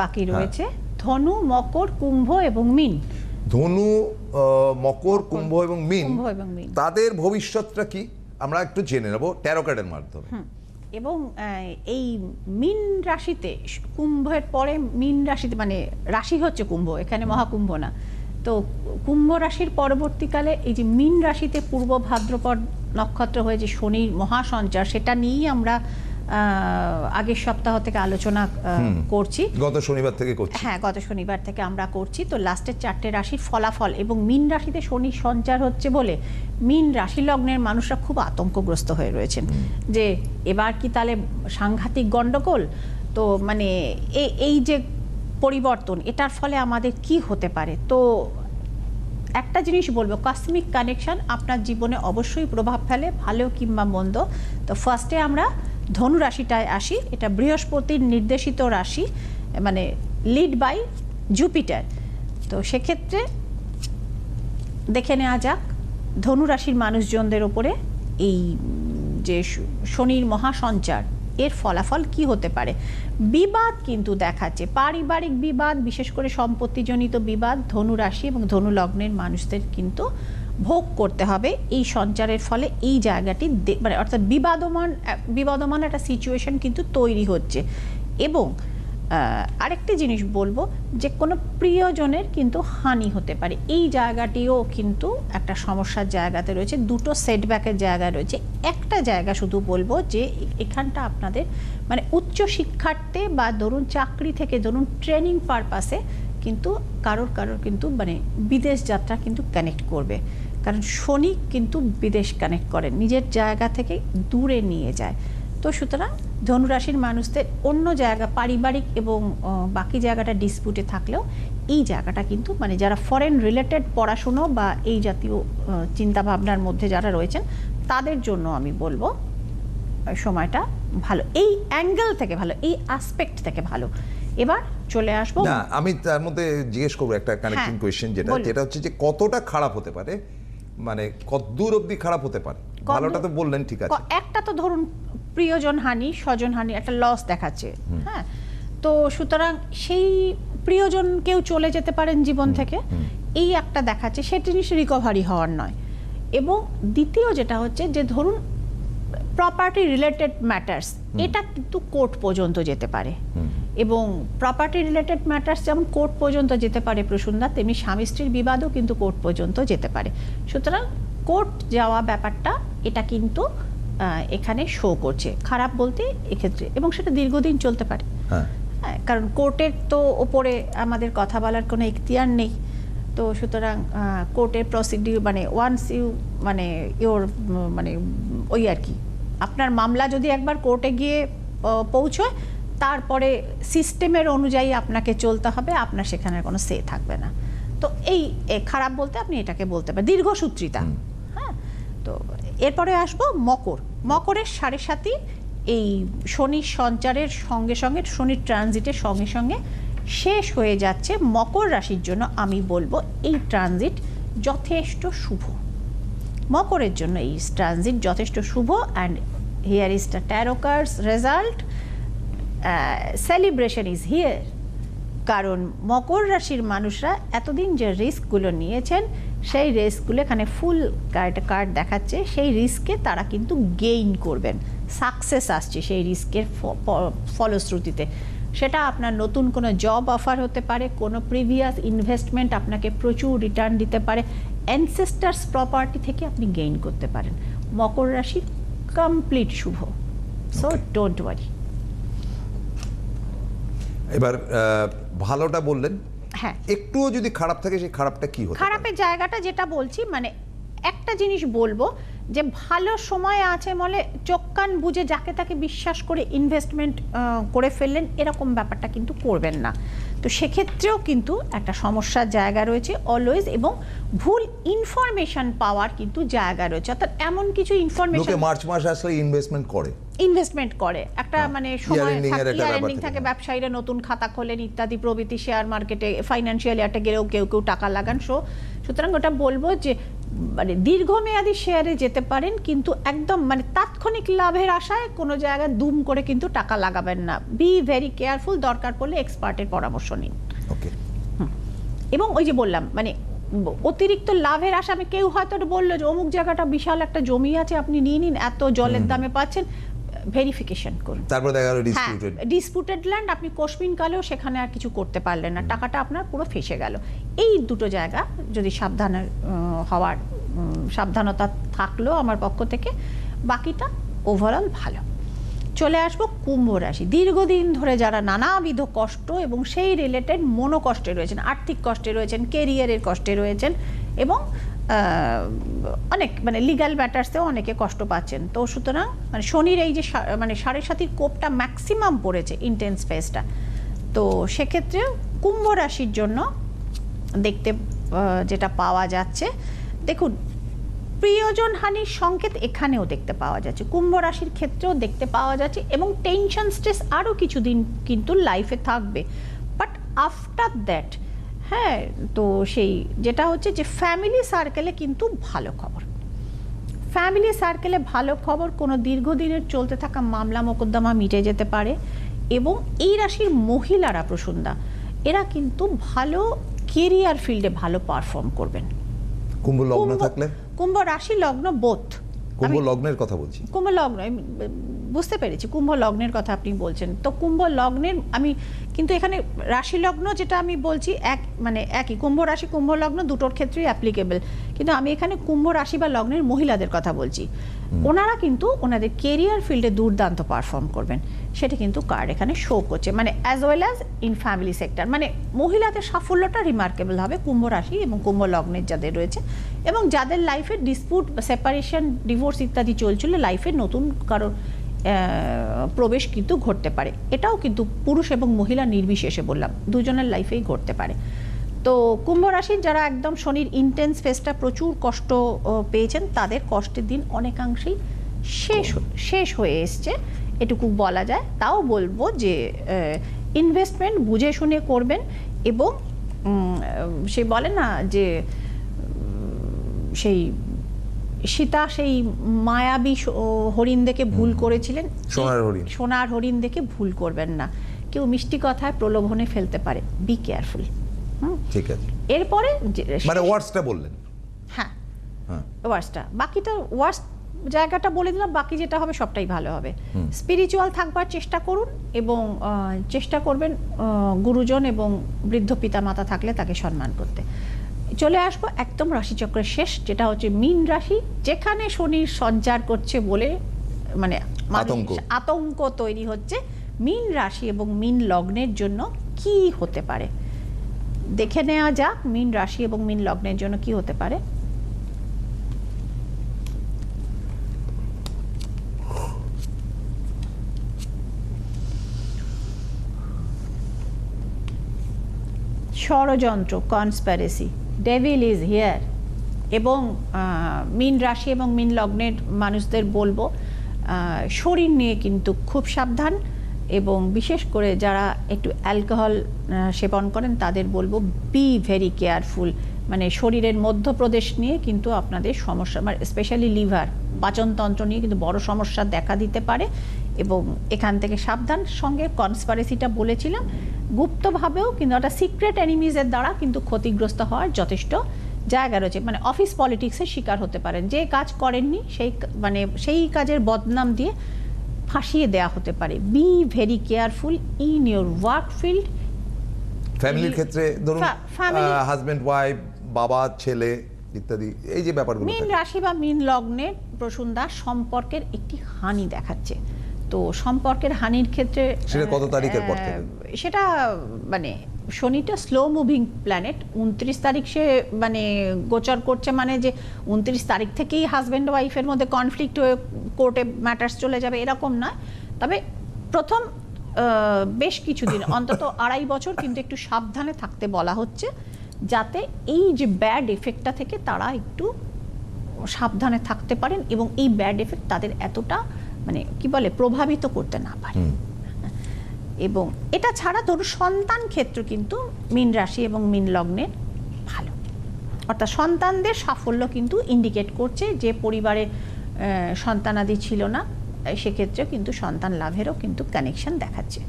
বাকি রয়েছে। ধনু মকর কুম্ভ এবং মিন। ধনু মকর কুম্ভ এবং মিন। তাদের ভবিষ্যৎটা কি? আমরা একটু জেনে নেব ট্যারো কার্ডের মাধ্যমে। এবং এই মিন রাশিতে কুম্ভের পরে মিন রাশিতে মানে রাশি হচ্ছে কুম্ভ এখানে মহাকুম্ভ না। তো কুম্ভ রাশির পরবর্তীকালে এই যে মিন রাশিতে পূর্ব ভাদ্রপদ নক্ষত্র হয়ে যে শনির মহাসঞ্চার সেটা নিয়েই আমরা আগের সপ্তাহ থেকে আলোচনা করছি। গত শনিবার থেকে করছি। হ্যাঁ গত শনিবার থেকে আমরা করছি। তো লাস্টের চারটে রাশির ফলাফল এবং মিন রাশিতে শনি সঞ্চার হচ্ছে বলে মিন রাশি লগ্নের মানুষরা খুব আতঙ্কগ্রস্ত হয়ে রয়েছেন। যে এবার কি তাহলে সাংঘাতিক গন্ডগোল? তো মানে এই যে পরিবর্তন এটার ফলে আমাদের কি হতে পারে? তো একটা জিনিস বলব কসমিক কানেকশন আপনার জীবনে অবশ্যই প্রভাব ফেলে ভালো কিংবা মন্দ। তো ফার্স্টে আমরা ধনু রাশিটায় আসি, এটা বৃহস্পতির নির্দেশিত রাশি মানে লিড বাই জুপিটার তো সেক্ষেত্রে দেখে নেওয়া যাক ধনু রাশির মানুষজনদের ওপরে এই যে শনির মহাসঞ্চার, এর ফলাফল কি হতে পারে। বিবাদ কিন্তু দেখাচ্ছে, পারিবারিক বিবাদ, বিশেষ করে সম্পত্তিজনিত বিবাদ ধনু রাশি এবং ধনু লগ্নের মানুষদের কিন্তু ভোগ করতে হবে, এই সঞ্চারের ফলে এই জায়গাটি মানে অর্থাৎ বিবাদমান বিবাদমান একটা সিচুয়েশন কিন্তু তৈরি হচ্ছে। এবং আরেকটি জিনিস বলব যে কোনো প্রিয়জনের কিন্তু হানি হতে পারে। এই জায়গাটিও কিন্তু একটা সমস্যার জায়গাতে রয়েছে, দুটো সেটব্যাকের জায়গা রয়েছে। একটা জায়গা শুধু বলব যে এখানটা আপনাদের মানে উচ্চ শিক্ষার্থে বা ধরুন চাকরি থেকে ধরুন ট্রেনিং পারপাসে কিন্তু কারোর কারোর কিন্তু মানে বিদেশ যাত্রা কিন্তু কানেক্ট করবে। কারণ শনি কিন্তু বিদেশ কানেক্ট করে নিজের জায়গা থেকে দূরে নিয়ে যায়। তো সুতরাং ধনুরাশির মানুষদের অন্য জায়গা পারিবারিক এবং বাকি জায়গাটা ডিসপিউটে থাকলেও এই জায়গাটা কিন্তু মানে যারা ফরেন রিলেটেড পড়াশুনো বা এই জাতীয় চিন্তা ভাবনার মধ্যে যারা রয়েছেন তাদের জন্য আমি বলব সময়টা ভালো। এই অ্যাঙ্গেল থেকে ভালো এই আসপেক্ট থেকে ভালো। এবার চলে আসব না আমি তার মধ্যে জিজ্ঞেস করব একটা কানেক্টিং হ্যাঁ, কোয়েশ্চেন যেটা যেটা হচ্ছে যে কতটা খারাপ হতে পারে মানে কত দূর অবধি খারাপ হতে পারে? ভালোটা তো বললেন ঠিক আছে। একটা তো ধরুন প্রিয়জন হানি স্বজন হানি একটা লস দেখাচ্ছে হ্যাঁ? তো সুতরাং সেই প্রিয়জন কেউ চলে যেতে পারেন জীবন থেকে এই একটা দেখাচ্ছে সে জিনিস রিকভারি হওয়ার নয়। এবং দ্বিতীয় যেটা হচ্ছে যে ধরুন প্রপার্টি রিলেটেড ম্যাটার্স এটা কিন্তু কোর্ট পর্যন্ত যেতে পারে। এবং প্রপার্টি রিলেটেড ম্যাটার্স যেমন কোর্ট পর্যন্ত যেতে পারে প্রসুন্দা তেমনি স্বামী স্ত্রীর বিবাদও কিন্তু কোর্ট পর্যন্ত যেতে পারে। সুতরাং কোর্ট যাওয়া ব্যাপারটা এটা কিন্তু এখানে শো করছে। খারাপ বলতে এক্ষেত্রে এবং সেটা দীর্ঘদিন চলতে পারে। হ্যাঁ। হ্যাঁ, কারণ কোর্টের তো ওপরে আমাদের কথা বলার কোনো এখতিয়ার নেই। তো সুতরাং কোর্টের প্রসিডিউর মানে ওয়ান্স ইউ মানে ইওর মানে ওই আর কি আপনার মামলা যদি একবার কোর্টে গিয়ে পৌঁছয় তারপরে সিস্টেমের অনুযায়ী আপনাকে চলতে হবে আপনার সেখানে কোনো সে থাকবে না। তো এই খারাপ বলতে আপনি এটাকে বলতে পারেন দীর্ঘসূত্রিতা হ্যাঁ? তো এরপরে আসব মকর। মকরের সাড়ে সাথী এই শনির সঞ্চারের সঙ্গে সঙ্গে শনির ট্রানজিটের সঙ্গে সঙ্গে শেষ হয়ে যাচ্ছে মকর রাশির জন্য আমি বলব এই ট্রানজিট যথেষ্ট শুভ। মকরের জন্য এই ট্রানজিট যথেষ্ট শুভ। And here is the tarot cards result celebration is here কারণ মকর রাশির মানুষরা এতদিন যে রিস্কগুলো নিয়েছেন, সেই রিস্কগুলো এখানে ফুল কার্ড কার্ড দেখাচ্ছে। সেই রিস্কে তারা কিন্তু গেইন করবেন। সাকসেস আসছে সেই রিস্কের ফলশ্রুতিতে। সেটা আপনার নতুন কোনো জব অফার হতে পারে কোনো প্রিভিয়াস ইনভেস্টমেন্ট আপনাকে প্রচুর রিটার্ন দিতে পারে অ্যানসেস্টার্স প্রপার্টি থেকে আপনি গেইন করতে পারেন। মকর রাশি কমপ্লিট শুভ। সো ডোন্ট ওয়ারি এবার ভালোটা বললেন। হ্যাঁ। একটুও যদি খারাপ থাকে সেই খারাপটা কি? খারাপের জায়গাটা যেটা বলছি মানে একটা জিনিস বলব যে ভালো সময় আছে বলে চোখ কান বুঝে যাকে তাকে বিশ্বাস করে ইনভেস্টমেন্ট করে ফেললেন এরকম ব্যাপারটা কিন্তু করবেন না। তো সেক্ষেত্রেও কিন্তু একটা সমস্যার জায়গা রয়েছে অলওয়েজ এবং ভুল ইনফরমেশন পাওয়ার কিন্তু জায়গা রয়েছে। অর্থাৎ এমন কিছু ইনফরমেশন মার্চ মাস আসলে ইনভেস্টমেন্ট করে। ইনভেস্টমেন্ট করে। একটা হ্যাঁ, মানে সময় ইয়ার থাকে। ব্যবসায়ীরা নতুন খাতা খোলেন ইত্যাদি প্রভৃতি শেয়ার মার্কেটে ফাইন্যান্সিয়াল ইয়ারটা গেলেও কেউ কেউ টাকা লাগান। সো সুতরাং ওটা বলব যে মানে দীর্ঘমেয়াদী শেয়ারে যেতে পারেন কিন্তু একদম মানে তাৎক্ষণিক লাভের আশায় কোনো জায়গায় দুম করে কিন্তু টাকা লাগাবেন না। বি ভেরি কেয়ারফুল দরকার পড়লে এক্সপার্টের পরামর্শ নিন। ওকে এবং ওই যে বললাম মানে অতিরিক্ত লাভের আশা আমি কেউ হয়তো বলল যে অমুক জায়গাটা বিশাল একটা জমি আছে আপনি নিয়ে নিন এত জলের দামে পাচ্ছেন। ভেরিফিকেশন করুন। তারপরে দেখা গেল হ্যাঁ ডিসপিউটেড ডিসপুটেড ল্যান্ড আপনি কোশমিন কালেও সেখানে আর কিছু করতে পারলেন না। টাকাটা আপনার পুরো ফেসে গেল। এই দুটো জায়গা যদি সাবধানের উম, হওয়ার সাবধানতা থাকল আমার পক্ষ থেকে বাকিটা ওভারঅল ভালো। চলে আসব কুম্ভ রাশি। দীর্ঘদিন ধরে যারা নানাবিধ কষ্ট এবং সেই রিলেটেড মনো কষ্টে রয়েছেন আর্থিক কষ্টে রয়েছেন কেরিয়ারের কষ্টে রয়েছেন এবং অনেক মানে লিগ্যাল ম্যাটার্সেও অনেকে কষ্ট পাচ্ছেন। তো সুতরাং মানে শনির এই যে মানে সাড়ে সাতির কোপটা ম্যাক্সিমাম পড়েছে ইন্টেন্স ফেসটা তো সেক্ষেত্রে কুম্ভ রাশির জন্য দেখতে যেটা পাওয়া যাচ্ছে, দেখুন, প্রিয়জন হানির সংকেত এখানেও দেখতে পাওয়া যাচ্ছে। কুম্ভ রাশির ক্ষেত্রেও দেখতে পাওয়া যাচ্ছে এবং টেনশন স্ট্রেস আরও কিছুদিন কিন্তু লাইফে থাকবে। বাট আফটার দ্যাট হ্যাঁ তো সেই যেটা হচ্ছে যে ফ্যামিলি সার্কেলে কিন্তু ভালো খবর। ফ্যামিলি সার্কেলে ভালো খবর কোনো দীর্ঘদিনের চলতে থাকা মামলা মোকদ্দমা মিটে যেতে পারে এবং এই রাশির মহিলারা প্রসন্দা এরা কিন্তু ভালো কেরিয়ার ফিল্ডে ভালো পারফর্ম করবেন। কুম্ভ লগ্ন থাকলে? কুম্ভ রাশি লগ্ন বোধ। কুম্ভ লগ্নের কথা বলছি। কুম্ভ লগ্ন বুঝতে পেরেছি কুম্ভ লগ্নের কথা আপনি বলছেন। তো কুম্ভ লগ্নের আমি কিন্তু এখানে রাশি লগ্ন যেটা আমি বলছি এক মানে একই। কুম্ভ রাশি কুম্ভ লগ্ন দুটোর ক্ষেত্রেই অ্যাপ্লিকেবল কিন্তু আমি এখানে কুম্ভ রাশি বা লগ্নের মহিলাদের কথা বলছি। ওনারা কিন্তু ওনাদের কেরিয়ার ফিল্ডে দুর্দান্ত পারফর্ম করবেন। সেটা কিন্তু কার্ড এখানে শো করছে। মানে as well as in family sector মানে মহিলাদের সাফল্যটা রিমার্কেবল হবে কুম্ভ রাশি এবং কুম্ভ লগ্নের যাদের রয়েছে এবং যাদের লাইফে ডিসপুট সেপারেশন ডিভোর্স ইত্যাদি চলছিল লাইফে নতুন কারোর প্রবেশ কিন্তু ঘটতে পারে। এটাও কিন্তু পুরুষ এবং মহিলা নির্বিশেষে বললাম, দুজনের লাইফেই ঘটতে পারে। তো কুম্ভ রাশির যারা একদম শনির ইন্টেন্স ফেসটা প্রচুর কষ্ট পেয়েছেন, তাদের কষ্টের দিন অনেকাংশেই শেষ শেষ হয়ে এসছে। এটুকু বলা যায়। তাও বলব যে ইনভেস্টমেন্ট বুঝে শুনে করবেন এবং সে বলে না যে সেই সীতা সেই মায়াবী হরিণ দেখে ভুল করেছিলেন। সোনার হরিণ। সোনার হরিণ দেখে ভুল করবেন না। কেউ মিষ্টি কথায় প্রলোভনে ফেলতে পারে। বি কেয়ারফুল ঠিক আছে। এরপরে মানে ওয়ার্ডসটা বললেন। হ্যাঁ। হ্যাঁ। ওয়ার্সটা বাকিটা ওয়ার্স জায়গাটা বলে দিলাম বাকি যেটা হবে সবটাই ভালো হবে। স্পিরিচুয়াল থাকবার চেষ্টা করুন এবং চেষ্টা করবেন গুরুজন এবং বৃদ্ধ পিতা মাতা থাকলে তাকে সম্মান করতে। চলে আসব একদম রাশিচক্রের শেষ যেটা হচ্ছে মিন রাশি যেখানে শনির সঞ্চার করছে বলে মানে আতঙ্ক। আতঙ্ক তৈরি হচ্ছে মিন রাশি এবং মিন লগ্নের জন্য কি হতে পারে? দেখে নেওয়া যাক মিন রাশি এবং মিন লগ্নের জন্য কি হতে পারে। ষড়যন্ত্র কনস্প্যারেসি ডেভিল ইজ হিয়ার এবং মিন রাশি এবং মিন লগ্নের মানুষদের বলব শরীর নিয়ে কিন্তু খুব সাবধান এবং বিশেষ করে যারা একটু অ্যালকোহল সেবন করেন তাদের বলব বি ভেরি কেয়ারফুল মানে শরীরের মধ্যপ্রদেশ নিয়ে কিন্তু আপনাদের সমস্যা মানে স্পেশালি লিভার পাচনতন্ত্র নিয়ে কিন্তু বড় সমস্যা দেখা দিতে পারে। এবং এখান থেকে সাবধান। সঙ্গে কনসপারেসিটা বলেছিলাম। গুপ্তভাবেও কিন্তু একটা সিক্রেট অ্যানিমিজের দ্বারা কিন্তু ক্ষতিগ্রস্ত হওয়ার যথেষ্ট জায়গা রয়েছে। মানে অফিস পলিটিক্সের শিকার হতে পারেন। যে কাজ করেননি সেই মানে সেই কাজের বদনাম দিয়ে ফাঁসিয়ে দেওয়া হতে পারে। Be very careful in your work field ফ্যামিলির ক্ষেত্রে ধরুন হাজবেন্ড ওয়াইফ বাবা ছেলে ইত্যাদি এই যে ব্যাপারগুলো মীন রাশি বা মীন লগ্নের প্রসন্দা সম্পর্কের একটি হানি দেখাচ্ছে। তো সম্পর্কের হানির ক্ষেত্রে সেটা কত তারিখের পর থেকে? সেটা মানে শনিটা স্লো মুভিং প্ল্যানেট উনত্রিশ তারিখ সে মানে গোচর করছে মানে যে উনত্রিশ তারিখ থেকেই হাজব্যান্ড ওয়াইফের মধ্যে কনফ্লিক্ট হয়ে কোর্টে ম্যাটার্স চলে যাবে এরকম নয় তবে প্রথম বেশ কিছুদিন অন্তত আড়াই বছর কিন্তু একটু সাবধানে থাকতে বলা হচ্ছে যাতে এই যে ব্যাড এফেক্টটা থেকে তারা একটু সাবধানে থাকতে পারেন এবং এই ব্যাড এফেক্ট তাদের এতটা মানে কি বলে প্রভাবিত করতে না পারে। এবং এটা ছাড়া ধরুন সন্তান ক্ষেত্র কিন্তু মীন রাশি এবং মীন লগ্নের ভালো। অর্থাৎ সন্তানদের সাফল্য কিন্তু ইন্ডিকেট করছে যে পরিবারে সন্তানাদি ছিল না সেক্ষেত্রেও কিন্তু সন্তান লাভেরও কিন্তু কানেকশন দেখাচ্ছে।